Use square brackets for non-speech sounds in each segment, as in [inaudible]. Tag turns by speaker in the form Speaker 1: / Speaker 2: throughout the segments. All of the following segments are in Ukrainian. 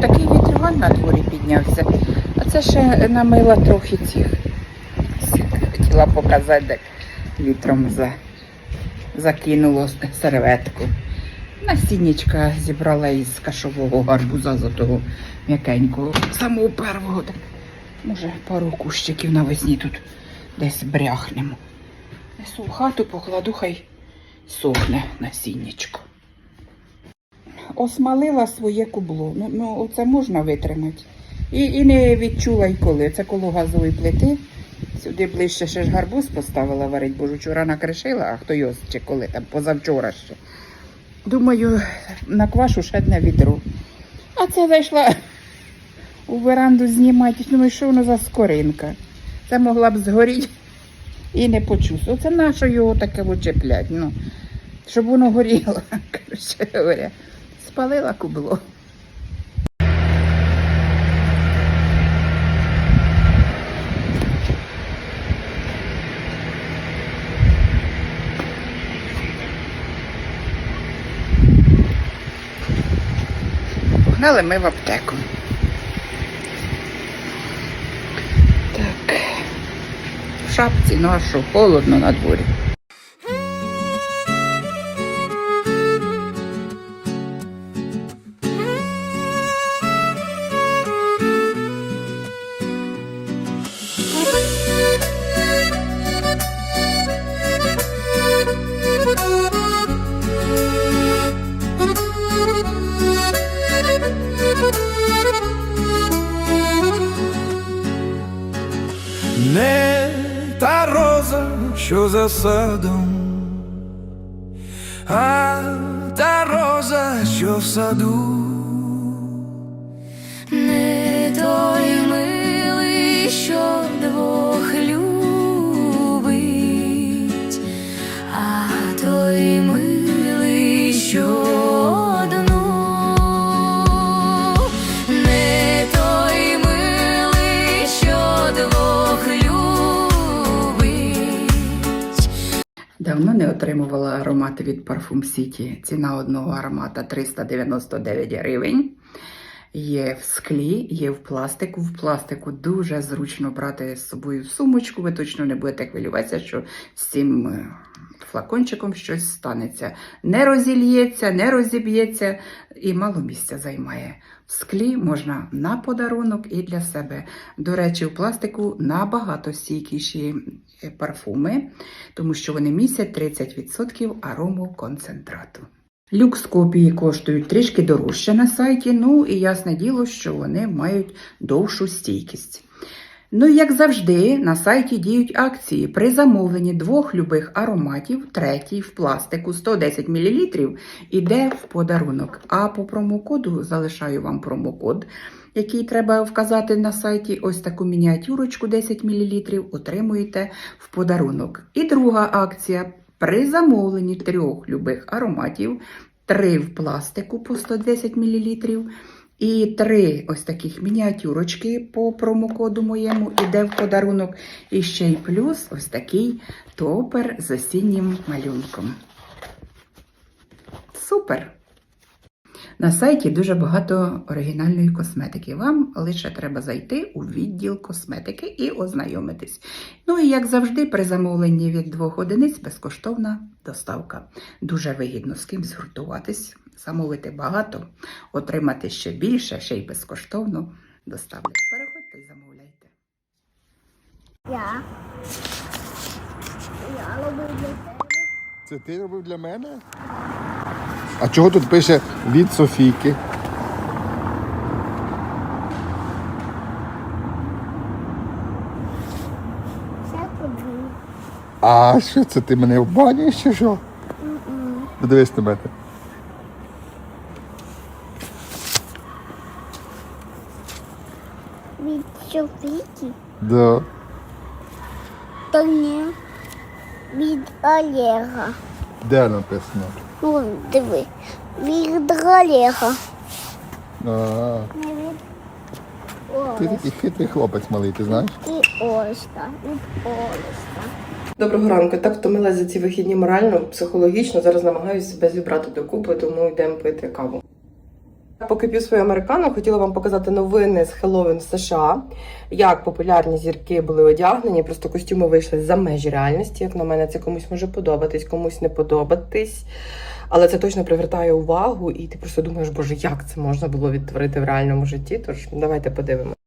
Speaker 1: такий вітрюган на дворі піднявся. А це ще намила трохи цих. Хотіла показати, як вітром за, закинуло серветку. Насіннячка зібрала із кашового гарбуза за того м'якенького. Самого первого. Так, може, пару кущиків навесні тут десь бряхнемо. Несу хату, покладу, хай сохне насіннячко. Осмалила своє кубло. Ну, ну це можна витримати. І, і не відчула й коли. Це коло газової плити. Сюди ближче ще ж гарбуз поставила варить, бо ж вчора накришила, а хто його чи коли там, позавчора ще. Думаю, наквашу ще одне відро. А це зайшла у веранду знімати. Думаю, що воно за скоринка. Це могла б згоріти і не почувствувати. Оце нащо його таке вичеплять, ну, щоб воно горіло, [laughs] коротше говоря. Спалила кубло. Погнали ми в аптеку. Так. В шапці, що, холодно на дворі.
Speaker 2: Не та роза, що за садом, а та роза, що в саду.
Speaker 3: Не той милий, що двох любить,
Speaker 1: Давно не отримувала аромати від Parfum City. Ціна одного аромата 399 гривень. Є в склі, є в пластику. В пластику дуже зручно брати з собою сумочку. Ви точно не будете хвилюватися, що з цим е, флакончиком щось станеться. Не розільється, не розіб'ється і мало місця займає. В склі можна на подарунок і для себе. До речі, в пластику набагато стійкіші е, парфуми, тому що вони містять 30% арому концентрату. Люкс копії коштують трішки дорожче на сайті, ну і ясне діло, що вони мають довшу стійкість. Ну і як завжди, на сайті діють акції. При замовленні двох любих ароматів, третій в пластику 110 мл, іде в подарунок. А по промокоду залишаю вам промокод, який треба вказати на сайті. Ось таку мініатюрочку 10 мл отримуєте в подарунок. І друга акція. При замовленні трьох любих ароматів, три в пластику по 110 мл, і три ось таких мініатюрочки по промокоду моєму іде в подарунок. І ще й плюс ось такий топер з осіннім малюнком. Супер! На сайті дуже багато оригінальної косметики. Вам лише треба зайти у відділ косметики і ознайомитись. Ну і як завжди, при замовленні від двох одиниць безкоштовна доставка. Дуже вигідно з ким згуртуватись, замовити багато, отримати ще більше, ще й безкоштовно доставлять. Переходьте і замовляйте.
Speaker 4: Я. Я роблю для тебе.
Speaker 5: Це ти робив для мене? А чого тут пише від Софійки? А що це ти мене обманюєш чи що? Подивись на мене.
Speaker 4: Від Софійки.
Speaker 5: Да.
Speaker 4: То ні. Від Олега.
Speaker 5: Де написано?
Speaker 4: Ну, диви. Від Олега.
Speaker 5: А,
Speaker 4: Не від
Speaker 5: ти
Speaker 4: Олега.
Speaker 5: такий хитрий хлопець малий, ти знаєш?
Speaker 4: І Олега. Від.
Speaker 6: Доброго ранку. Так втомилася за ці вихідні морально, психологічно. Зараз намагаюся себе зібрати докупи, тому йдемо пити каву. Поки п'ю свою американу, хотіла вам показати новини з Хеллоуін США. Як популярні зірки були одягнені, просто костюми вийшли за межі реальності. Як на мене, це комусь може подобатись, комусь не подобатись. Але це точно привертає увагу, і ти просто думаєш, боже, як це можна було відтворити в реальному житті? Тож давайте подивимося.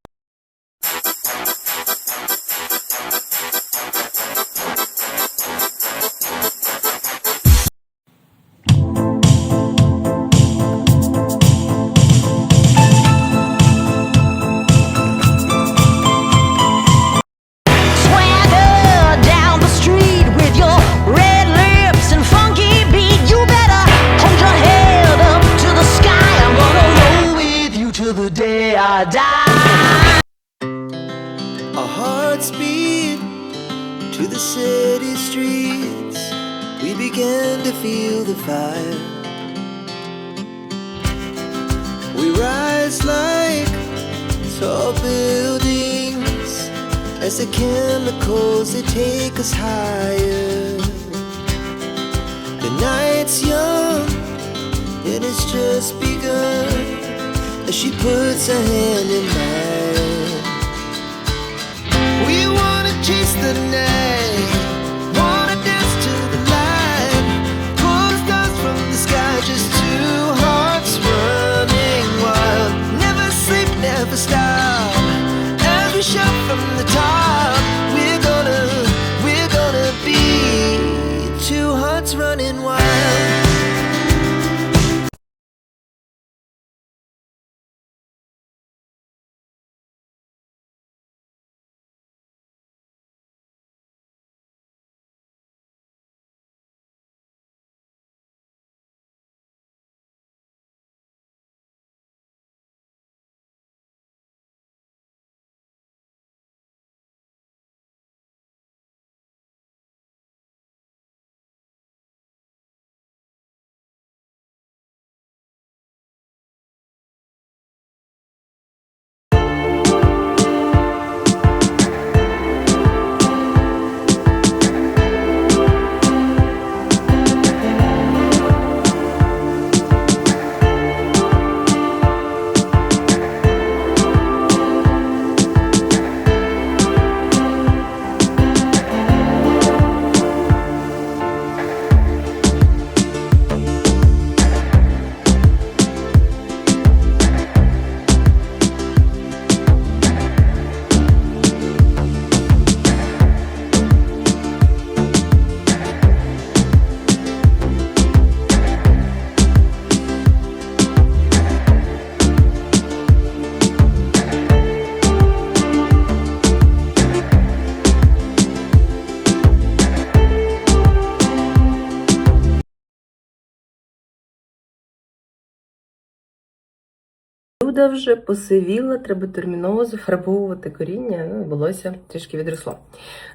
Speaker 6: Люда вже посивіла, треба терміново зафарбовувати коріння, ну, волосся трішки відросло.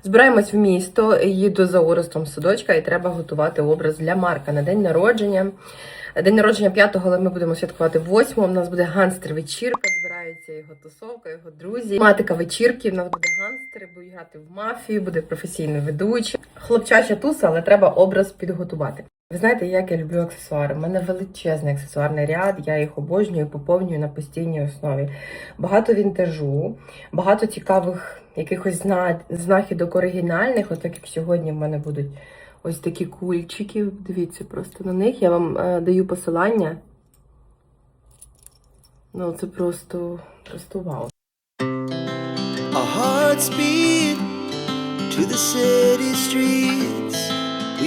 Speaker 6: Збираємось в місто, їду за Орестом з садочка і треба готувати образ для Марка на день народження. День народження 5-го, але ми будемо святкувати 8-го. У нас буде ганстер вечірка, збираються його тусовка, його друзі. Матика вечірки, в нас буде ганстер, буду грати в мафію, буде професійний ведучий. Хлопчача туса, але треба образ підготувати. Ви знаєте, як я люблю аксесуари. У мене величезний аксесуарний ряд, я їх обожнюю, поповнюю на постійній основі. Багато вінтажу, багато цікавих якихось зна- знахідок оригінальних. От так як сьогодні в мене будуть ось такі кульчики. Дивіться просто на них. Я вам е, даю посилання. Ну, це просто, просто вау.
Speaker 7: Our hearts beat to the city streets.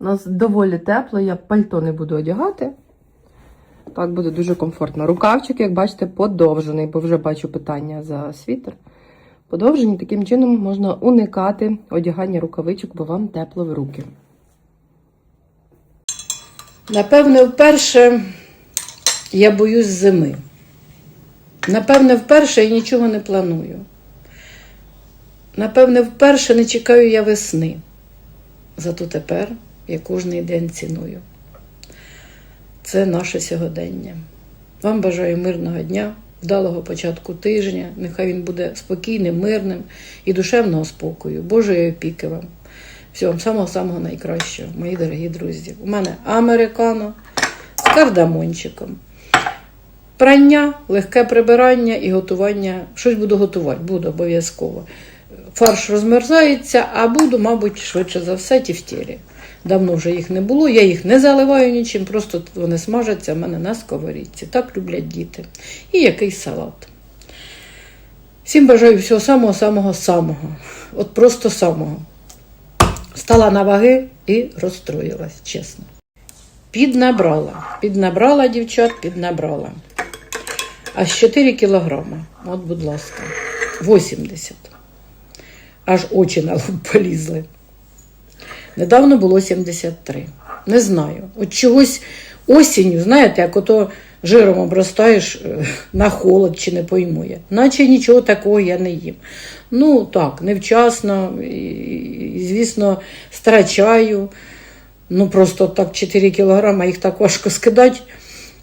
Speaker 6: У нас доволі тепло, я пальто не буду одягати. Так буде дуже комфортно. Рукавчик, як бачите, подовжений, бо вже бачу питання за світер. Подовжені, таким чином можна уникати одягання рукавичок, бо вам тепло в руки.
Speaker 8: Напевно, вперше я боюсь зими. Напевне, вперше я нічого не планую. Напевне, вперше не чекаю я весни. Зато тепер я кожний день ціную. Це наше сьогодення. Вам бажаю мирного дня, вдалого початку тижня. Нехай він буде спокійним, мирним і душевного спокою. Божої опіки вам. Всього самого-самого найкращого, мої дорогі друзі. У мене американо з кардамончиком. Прання, легке прибирання і готування. Щось буду готувати, буду обов'язково. Фарш розмерзається, а буду, мабуть, швидше за все, тівтєлі. Давно вже їх не було, я їх не заливаю нічим, просто вони смажаться в мене на сковорідці. Так люблять діти. І якийсь салат. Всім бажаю всього самого-самого-самого. От просто самого. Стала на ваги і розстроїлась, чесно. Піднабрала. Піднабрала, дівчат, піднабрала. Аж 4 кілограми. От, будь ласка, 80. Аж очі на лоб полізли. Недавно було 73. Не знаю. От чогось осінню, знаєте, як ото жиром обростаєш е, на холод чи не пойму я. Наче нічого такого я не їм. Ну так, невчасно, і, звісно, страчаю. Ну просто так 4 кілограми, їх так важко скидати.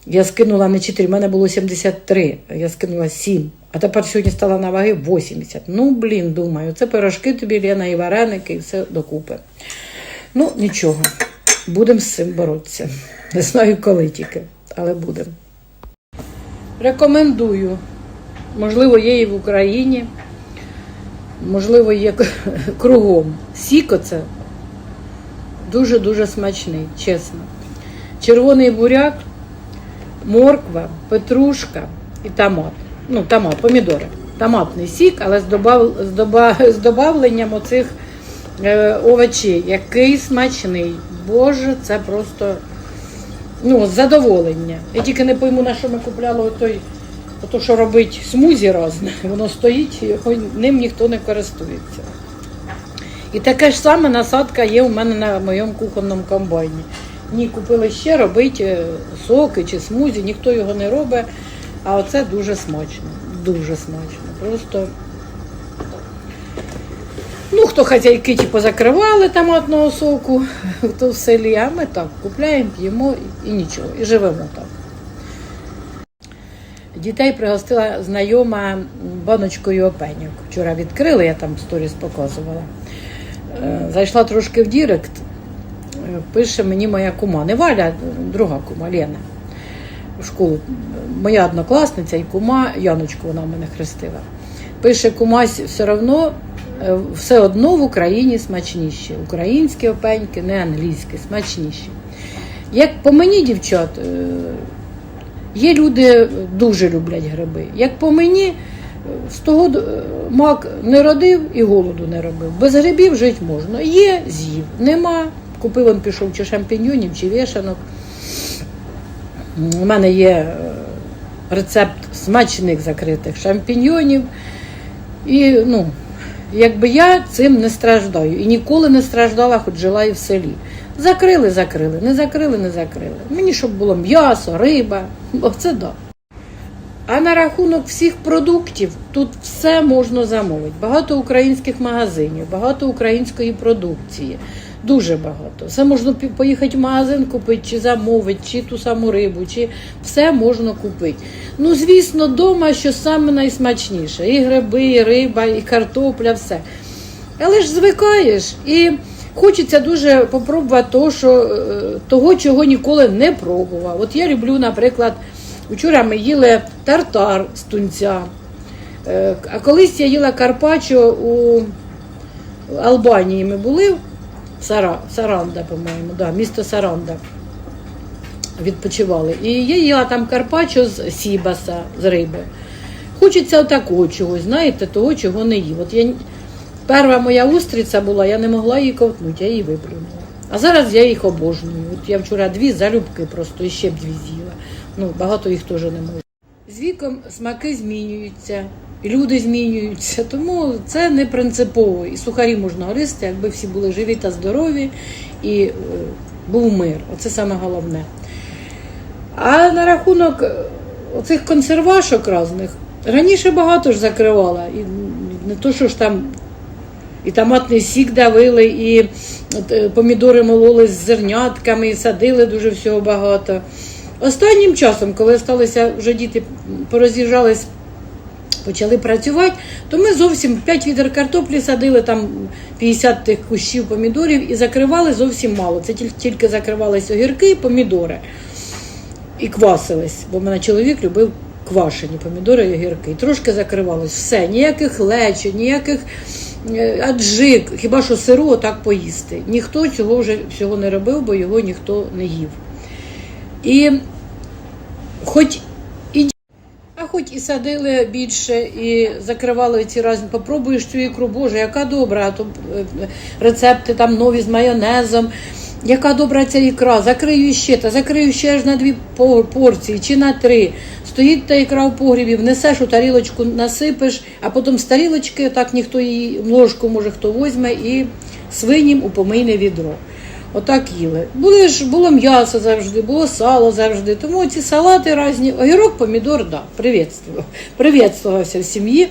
Speaker 8: Я скинула не 4, в мене було 73, а я скинула 7. А тепер сьогодні стала на ваги 80. Ну, блін, думаю, це пирожки тобі, Лена, і вареники, і все докупи. Ну, нічого, будемо з цим боротися. Не знаю, коли тільки, але будемо. Рекомендую. Можливо, є і в Україні, можливо, є [laughs] кругом. Сіко це дуже-дуже смачний, чесно. Червоний буряк, морква, петрушка і томат. Ну, томат, помідори. Томатний сік, але з, добав, з, доба, з добавленням оцих е, овочей. Який смачний. Боже, це просто ну, задоволення. Я тільки не пойму, на що ми купляли отой, ото, що робить смузі разне. [laughs] Воно стоїть, його, ним ніхто не користується. І таке ж саме насадка є у мене на моєму кухонному комбайні. Ні, купили ще робити е, соки чи смузі, ніхто його не робить. А оце дуже смачно. Дуже смачно. Просто. Ну, хто хазяйки ті позакривали томатного соку, хто в селі, а ми так купляємо, п'ємо і нічого, і живемо так. Дітей пригостила знайома баночкою опеньок. Вчора відкрили, я там сторіс показувала. Е, Зайшла трошки в Дірект, е, пише мені моя кума, не Валя, друга кума Лена. В школу моя однокласниця і кума Яночку вона мене хрестила. Пише кумась все одно, все одно в Україні смачніші. Українські опеньки, не англійські, смачніші. Як по мені, дівчат, е, є люди дуже люблять гриби. Як по мені, е, з того е, мак не родив і голоду не робив. Без грибів жити можна. Є, з'їв. Нема. Купив он пішов чи шампіньонів, чи вішанок. У мене є е, рецепт смачних закритих шампіньйонів. І ну, якби я цим не страждаю. І ніколи не страждала, хоч жила і в селі. Закрили, закрили, не закрили, не закрили. Мені щоб було м'ясо, риба, оце да. А на рахунок всіх продуктів тут все можна замовити. Багато українських магазинів, багато української продукції. Дуже багато. Все можна поїхати в магазин купити, чи замовити, чи ту саму рибу, чи все можна купити. Ну, звісно, вдома, що саме найсмачніше. І гриби, і риба, і картопля, все. Але ж звикаєш і хочеться дуже попробувати того, що, е, того, чого ніколи не пробував. От я люблю, наприклад, вчора ми їли тартар з тунця. Е, А колись я їла карпаччо у Албанії. Ми були Сара, Саранда, по-моєму, да, місто Саранда. Відпочивали. І я їла там карпаччо з сібаса, з риби. Хочеться отакого чогось, знаєте, того, чого не їв. От я перша моя устриця була, я не могла її ковтнути, я її виплюнула. А зараз я їх обожнюю. От я вчора дві залюбки просто і ще б дві з'їла. Ну, багато їх теж не можу. З віком смаки змінюються, люди змінюються, тому це не принципово. І сухарі можна гристи, якби всі були живі та здорові і е, був мир. Оце саме головне. А на рахунок е, оцих консервашок різних, Раніше багато ж закривала. І не то, що ж там і томатний сік давили, і е, помідори мололи з зернятками, і садили дуже всього багато. Останнім часом, коли сталися вже діти пороз'їжджались, почали працювати, то ми зовсім 5 відер картоплі садили, там 50 тих кущів помідорів і закривали зовсім мало. Це тільки, закривались огірки і помідори. І квасились, бо в мене чоловік любив квашені помідори і огірки. І трошки закривалось. Все, ніяких лечень, ніяких е, аджик, хіба що сиру так поїсти. Ніхто цього вже всього не робив, бо його ніхто не їв. І хоч і а хоч і садили більше, і закривали ці разні. Попробуєш цю ікру, Боже, яка добра, а то е, рецепти там нові з майонезом. Яка добра ця ікра, закрию ще та закрию ще аж на дві порції чи на три. Стоїть та ікра в погрібі, внесеш у тарілочку, насипеш, а потім з тарілочки, так ніхто її ложку може хто возьме і свинім у помийне відро. Отак їли. Були ж, було м'ясо завжди, було сало завжди. Тому ці салати різні. Огірок, помідор, да, привітствував. Привітствувався в сім'ї.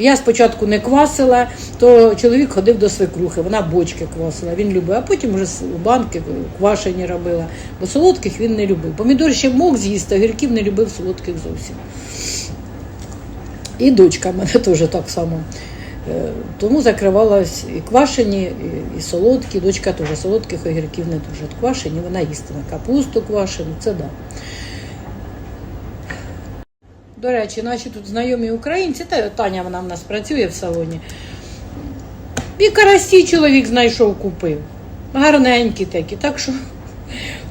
Speaker 8: Я спочатку не квасила, то чоловік ходив до свекрухи, вона бочки квасила, він любив, а потім вже банки квашені робила, бо солодких він не любив. Помідор ще мог з'їсти, огірків не любив солодких зовсім. І дочка мене [laughs] теж так само. Е, Тому закривалась і квашені, і, і солодкі. Дочка теж солодких огірків не дуже. Квашені, вона їстиме капусту квашену, це да. До речі, наші тут знайомі українці, та Таня вона в нас працює в салоні. І карасі чоловік знайшов, купив. Гарненькі такі. Так що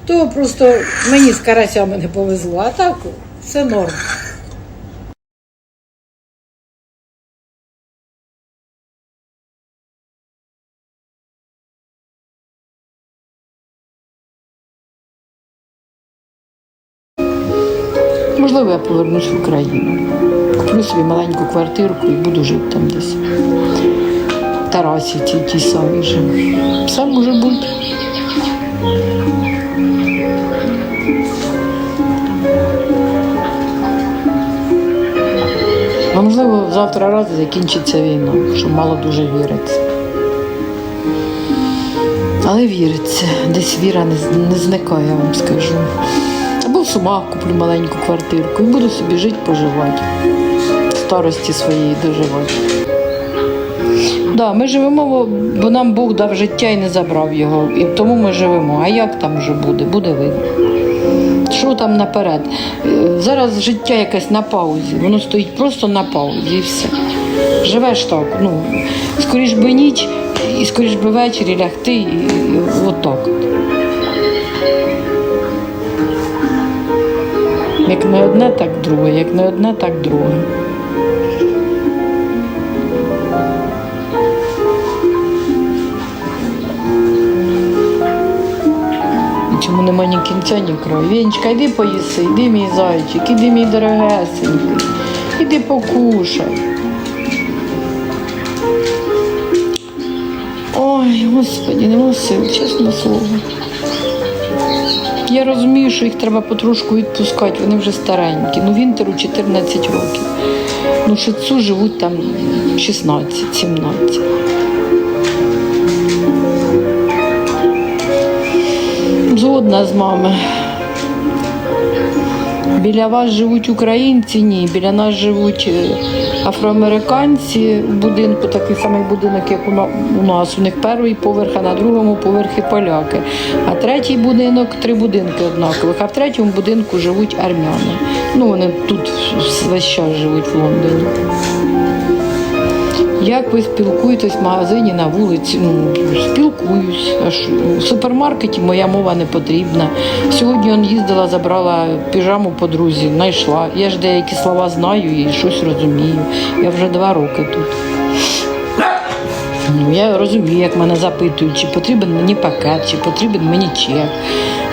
Speaker 8: то просто мені з карасями не повезло, а так все норм. Можливо, я повернусь в Україну. Куплю собі маленьку квартирку і буду жити там десь. В Тарасі ті, ті самі ж. Все може бути. А можливо, завтра раз закінчиться війна, що мало дуже віриться. Але віриться, десь віра не, не зникає, я вам скажу. Сумах куплю маленьку квартирку і буду собі жити, поживати. Старості своєї доживати. Да, ми живемо, бо- нам Бог дав життя і не забрав його. І тому ми живемо. А як там вже буде? Буде видно. Що там наперед? Е, Зараз життя якесь на паузі. Воно стоїть просто на паузі і все. Живеш так. Ну, скоріш би ніч, і скоріш би ввечері лягти, і, і отак. Як не одне, так друге, як не одне, так друге. Чому нема ні кінця, ні краю? Вінчка, йди поїси, йди мій зайчик, іди мій дорогесенький, іди покушай. Ой, господі, нема сил, чесне слово. Я розумію, що їх треба потрошку відпускати, вони вже старенькі. Ну, Вінтеру 14 років. Ну, шицу живуть там 16-17. Згодна з мами. Біля вас живуть українці, ні. Біля нас живуть е, афроамериканці в будинку, такий самий будинок, як у на- у нас. У них перший поверх, а на другому поверхі поляки. А третій будинок три будинки однакових, а в третьому будинку живуть армяни. Ну, вони тут весь час живуть в Лондоні. Як ви спілкуєтесь в магазині на вулиці? Ну, спілкуюсь. аж у супермаркеті моя мова не потрібна. Сьогодні он їздила, забрала піжаму подрузі, знайшла. Я ж деякі слова знаю і щось розумію. Я вже два роки тут. Ну, я розумію, як мене запитують, чи потрібен мені пакет, чи потрібен мені чек.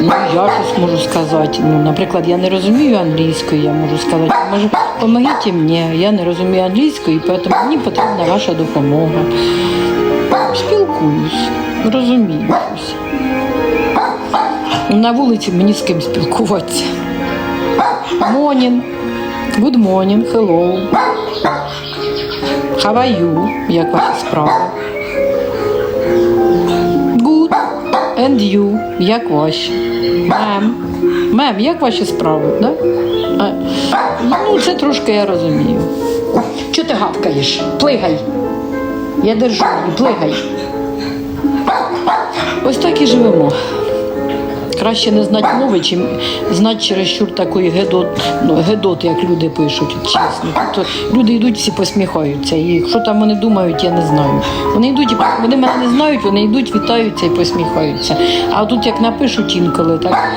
Speaker 8: Ну, я щось можу сказати. Ну, наприклад, я не розумію англійської, я можу сказати, може, допомогіть мені, я не розумію англійської, тому мені потрібна ваша допомога. Спілкуюсь, розумію. На вулиці мені з ким спілкуватися. Монін, Good morning, hello. You? Як ваші справи? Good. And you? Як ваші? Мем. Мем, як ваші справи? Да? А, ну, це трошки я розумію. Чого ти гавкаєш? Плигай. Я держу плигай. Ось так і живемо. Краще не знати мови, чим знати чересчур такої гедот, ну, гедот, як люди пишуть, чесно. Тобто люди йдуть, всі посміхаються. І що там вони думають, я не знаю. Вони йдуть, і вони мене не знають, вони йдуть, вітаються і посміхаються. А тут як напишуть інколи, так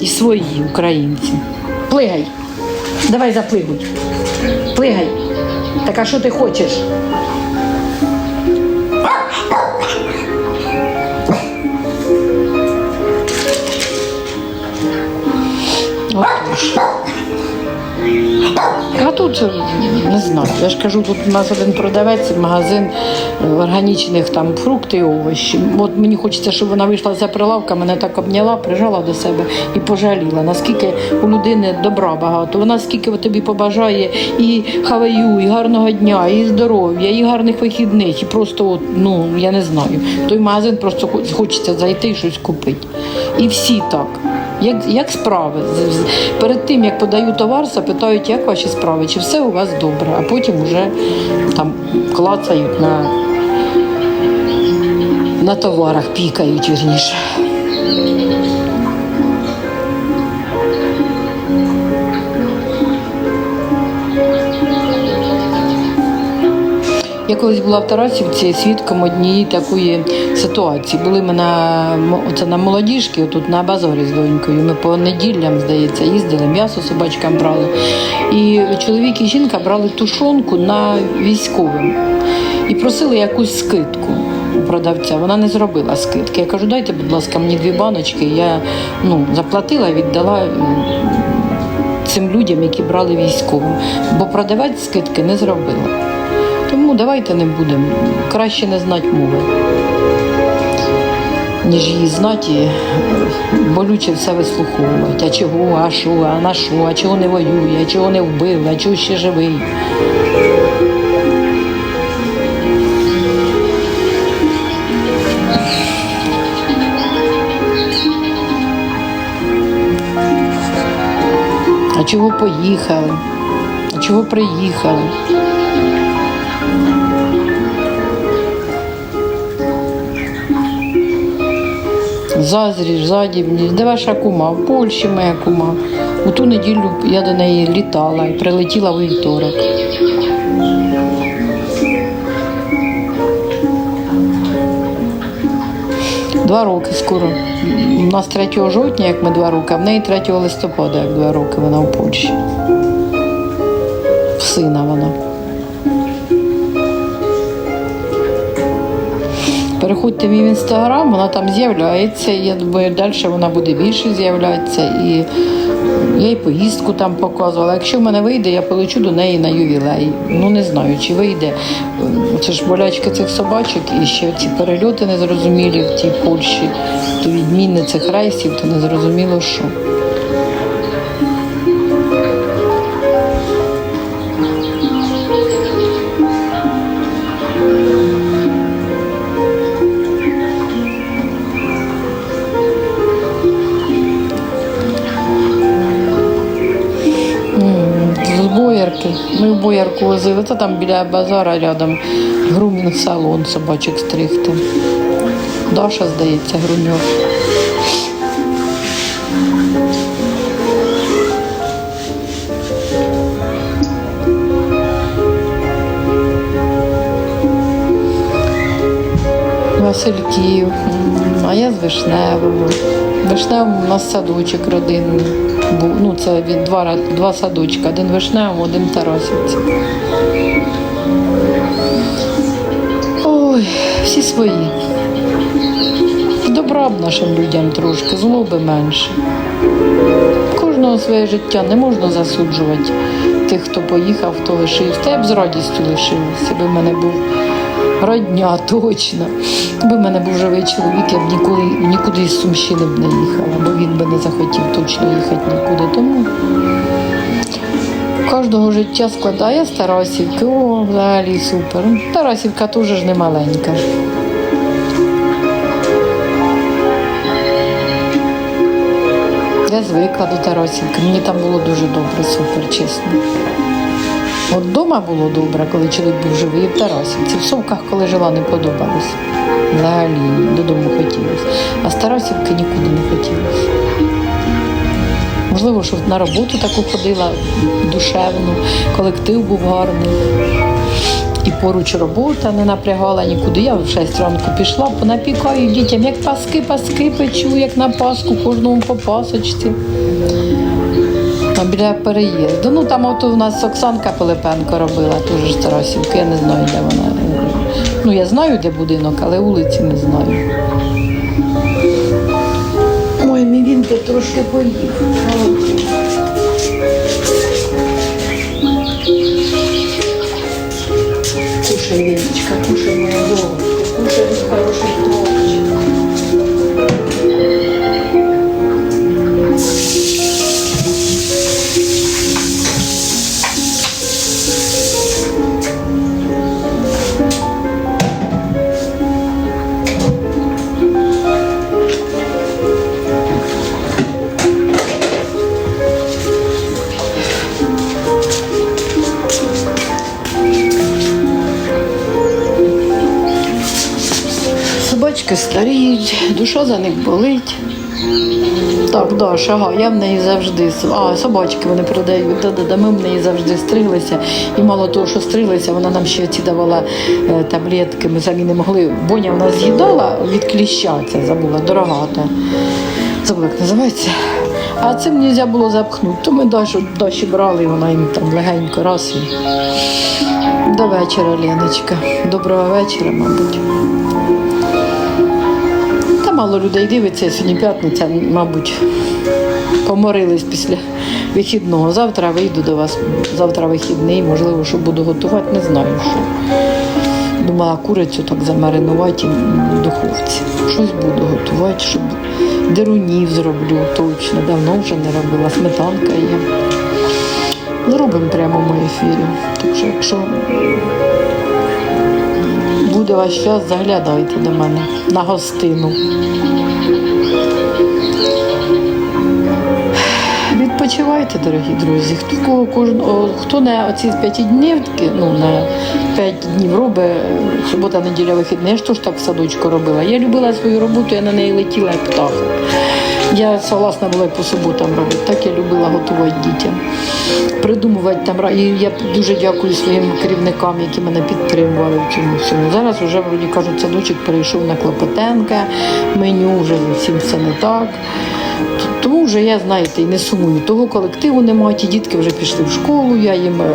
Speaker 8: і свої українці. Плигай. Давай заплигуй. Плигай. Так а що ти хочеш? А тут не знаю. Я ж кажу, тут у нас один продавець, магазин е, органічних там фрукти і овочі. От мені хочеться, щоб вона вийшла за прилавка, мене так обняла, прижала до себе і пожаліла. Наскільки у людини добра багато. Вона скільки тобі побажає і хаваю, і гарного дня, і здоров'я, і гарних вихідних. І просто, от, ну я не знаю. Той магазин просто хочеться зайти і щось купити. І всі так. Як, як справи? Перед тим, як подаю товар, запитають, як ваші справи, чи все у вас добре, а потім вже там клацають на, на товарах, пікають вірніше. Колись була в Тарасівці свідком однієї такої ситуації. Були ми на, оце на молодіжки, тут на базарі з донькою. Ми по неділям, здається, їздили, м'ясо собачкам брали. І чоловік і жінка брали тушонку на військовим і просили якусь скидку продавця. Вона не зробила скидки. Я кажу, дайте, будь ласка, мені дві баночки. Я ну, заплатила віддала. Цим людям, які брали військовим, бо продавець скидки не зробила. Тому давайте не будемо. Краще не знати мови, ніж її знати, болюче все вислуховувати. А чого, а що, а на що, а чого не воює, а чого не вбив, а чого ще живий. А чого поїхали? А чого приїхали? Зазріж, задібність, де ваша кума? В Польщі моя кума. У ту неділю я до неї літала і прилетіла у вівторок. Два роки скоро. У нас 3 жовтня, як ми два роки, а в неї 3 листопада, як два роки вона в Польщі. Сина вона. Переходьте в мій інстаграм, вона там з'являється. Я думаю, далі вона буде більше з'являтися. І я їй поїздку там показувала. Якщо в мене вийде, я полечу до неї на ювілей. Ну не знаю, чи вийде. Це ж болячки цих собачок і ще ці перельоти незрозумілі в тій Польщі, то відміни цих рейсів, то незрозуміло що. Ми в боярку возили. Це там біля базара рядом грумінг салон собачок стригти. Даша, здається, груньор. Васильків, а я з Вишневого. Вишневому у нас садочок родинний. Був. Ну, це від два, два садочка. Один в один Тарасівці. Ой, всі свої. Добра б нашим людям трошки, злоби менше. Кожного своє життя не можна засуджувати тих, хто поїхав, хто лишився. Та я б з радістю лишилася, якби в мене був Родня, точно. Якби в мене був живий чоловік, я б ніколи нікуди із Сумщини б не їхала, бо він би не захотів точно їхати нікуди. Тому кожного життя складає з Тарасівки. О, взагалі супер. Тарасівка теж ж не маленька. Я звикла до Тарасівки. Мені там було дуже добре, супер, чесно. От вдома було добре, коли чоловік був живий і в Тарасівці. В Совках, коли жила, не подобалось. Взагалі додому хотілося. А з Тарасівки нікуди не хотілося. Можливо, що на роботу таку ходила душевну, колектив був гарний. І поруч робота не напрягала нікуди. Я в 6 ранку пішла, понапікаю дітям, як паски, паски печу, як на паску, кожному по пасочці. Там біля переїзду. Ну там от у нас Оксанка Пилипенко робила, теж з Тарасівки, я не знаю, де вона. Ну, я знаю, де будинок, але вулиці не знаю. Ой, мій він трошки поїв. Кушай, Леночка, кушай, моя золотко, кушай, хороший Собачки старіють, душа за них болить. Так, Даша, ага, я в неї завжди. А, собачки вони продають. Да-да-да, ми в неї завжди стриглися. І мало того, що стриглися, вона нам ще ці давала е, таблетки. Ми самі не могли. Боня в нас з'їдала від кліща, це забула, дорога. Та. Забула, як називається. А цим не можна було запхнути. То ми Дашу, Даші брали, вона їм там легенько раз і. До вечора, Леночка. Доброго вечора, мабуть. Мало людей дивиться, сьогодні п'ятниця, мабуть, поморились після вихідного. Завтра вийду до вас, завтра вихідний, можливо, що буду готувати, не знаю що. Думала курицю так замаринувати в духовці. Щось буду готувати, щоб дерунів зроблю точно. Давно вже не робила, сметанка є. Зробимо прямо в ефірі. Так що, якщо буде ваш час, заглядайте до мене на гостину. Відпочивайте, дорогі друзі. Хто кого кожен хто на оці п'ятиднівки, ну на п'ять днів робить субота, неділя, вихідний. Я ж теж так в садочку робила. Я любила свою роботу, я на неї летіла як птах. Я согласна була по суботам робити. Так я любила готувати дітям. Придумувати там і я дуже дякую своїм керівникам, які мене підтримували в цьому всьому. Зараз вже вроді кажуть, садочок перейшов на Клопотенка, меню вже зовсім все не так. Тому вже я, знаєте, і не сумую. Того колективу немає, ті дітки вже пішли в школу, я їм е,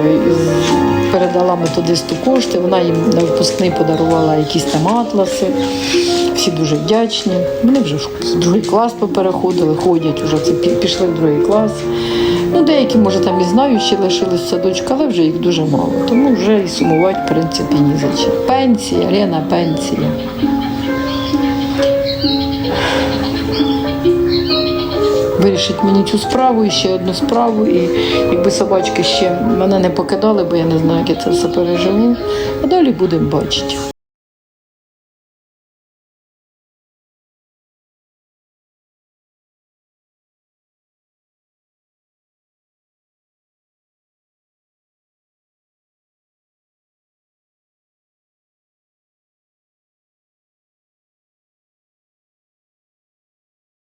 Speaker 8: передала методисту кошти, вона їм на випускний подарувала якісь там атласи. Всі дуже вдячні. Вони вже в другий клас попереходили, ходять вже це пішли в другий клас. Ну, деякі, може, там і знаю, ще лишились в садочку, але вже їх дуже мало. Тому вже і сумувати, в принципі, ні за чим. Пенсія, Лена, пенсія. Вирішить мені цю справу і ще одну справу. І якби собачки ще мене не покидали, бо я не знаю, як я це все переживу. А далі будемо бачити.